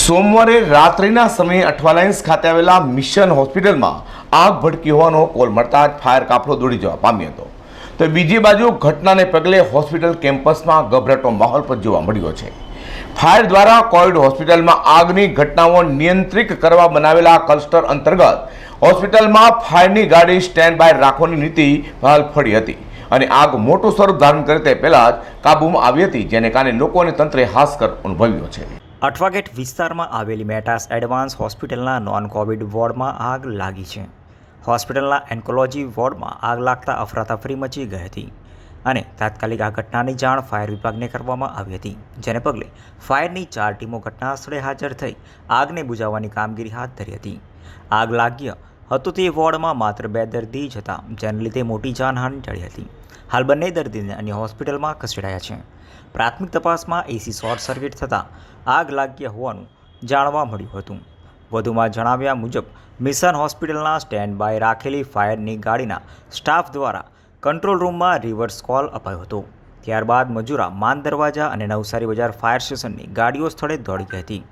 સોમવારે રાત્રિના સમયે અઠવાલાઇન્સ ખાતે આવેલા મિશન હોસ્પિટલમાં આગ ભડકી હોવાનો કોલ મળતા જ ફાયર કાફલો દોડી જવા પામ્યો હતો. તો બીજી બાજુ ઘટનાને પગલે હોસ્પિટલ કેમ્પસમાં ગભરાટો માહોલ પણ જોવા મળ્યો છે. ફાયર દ્વારા કોવિડ હોસ્પિટલમાં આગની ઘટનાઓ નિયંત્રિત કરવા બનાવેલા ક્લસ્ટર અંતર્ગત હોસ્પિટલમાં ફાયરની ગાડી સ્ટેન્ડ બાય રાખવાની નીતિ હાલ ફળી હતી અને આગ મોટું સ્વરૂપ ધારણ કરે તે પહેલાં જ કાબૂમાં આવી હતી, જેને કારણે લોકો અને તંત્રે હાસ્કર અનુભવ્યો છે. અઠવાગેટ વિસ્તારમાં આવેલી મેટાસ એડવાન્સ હોસ્પિટલના નોન કોવિડ વોર્ડમાં આગ લાગી છે. હોસ્પિટલના એન્કોલોજી વોર્ડમાં આગ લાગતા અફરાતફરી મચી ગઈ હતી અને તાત્કાલિક આ ઘટનાની જાણ ફાયર વિભાગને કરવામાં આવી હતી, જેને પગલે ફાયરની ચાર ટીમો ઘટનાસ્થળે હાજર થઈ આગને બુજાવવાની કામગીરી હાથ ધરી હતી. આગ લાગ્ય હતું તે વોર્ડમાં માત્ર બે દર્દી જ હતા, જેને લીધે મોટી જાનહાનિ ટળી હતી. હાલ બંને દર્દીને અન્ય હોસ્પિટલમાં ખસેડાયા છે. પ્રાથમિક તપાસમાં એસી શોર્ટ સર્કિટ થતાં આગ લાગ્યા હોવાનું જાણવા મળ્યું હતું. વધુમાં જણાવ્યા મુજબ, મિશન હોસ્પિટલના સ્ટેન્ડ બાય રાખેલી ફાયરની ગાડીના સ્ટાફ દ્વારા કંટ્રોલ રૂમમાં રિવર્સ કોલ અપાયો હતો. ત્યારબાદ મજૂરા માન દરવાજા અને નવસારી બજાર ફાયર સ્ટેશનની ગાડીઓ સ્થળે દોડી ગઈ હતી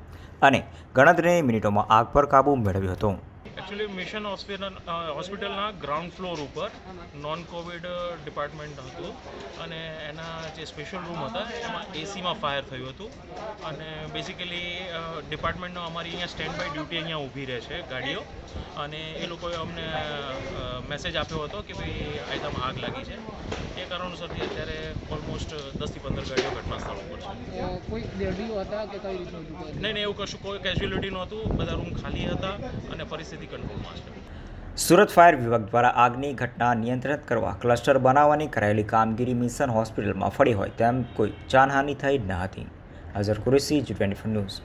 અને ગણતરીની મિનિટોમાં આગ પર કાબૂ મેળવ્યો હતો. એકચ્યુઅલી મિશન હોસ્પિટલ હોસ્પિટલના ગ્રાઉન્ડ ફ્લોર ઉપર નોન કોવિડ ડિપાર્ટમેન્ટ હતું અને એના જે સ્પેશિયલ રૂમ હતા, એમાં એસીમાં ફાયર થયું હતું. અને બેઝિકલી ડિપાર્ટમેન્ટનો અમારી અહીંયા સ્ટેન્ડ બાય ડ્યુટી અહીંયા ઊભી રહે છે ગાડીઓ. અને એ લોકોએ અમને મેસેજ આપ્યો હતો કે ભાઈ આઈટમ આગ લાગી છે. એ કારણોસરથી અત્યારે ઓલમોસ્ટ દસથી પંદર ગાડીઓ ઘટના સ્થળ ઉપર છે. કોઈ દર્દીઓ હતા કે કઈ રીતનું નહીં નહીં એવું કશું કોઈ કેઝ્યુઅલિટી નહોતું. બધા રૂમ ખાલી હતા અને પરિસ્થિતિ કંટ્રોલમાં છે. સુરત ફાયર વિભાગ દ્વારા આગની ઘટના નિયંત્રિત કરવા ક્લસ્ટર બનાવવાની કરાયેલી કામગીરી મિશન હોસ્પિટલમાં ફળી હોય તેમ કોઈ જાનહાનિ થઈ ન હતી. Azhar Qureshi G twenty news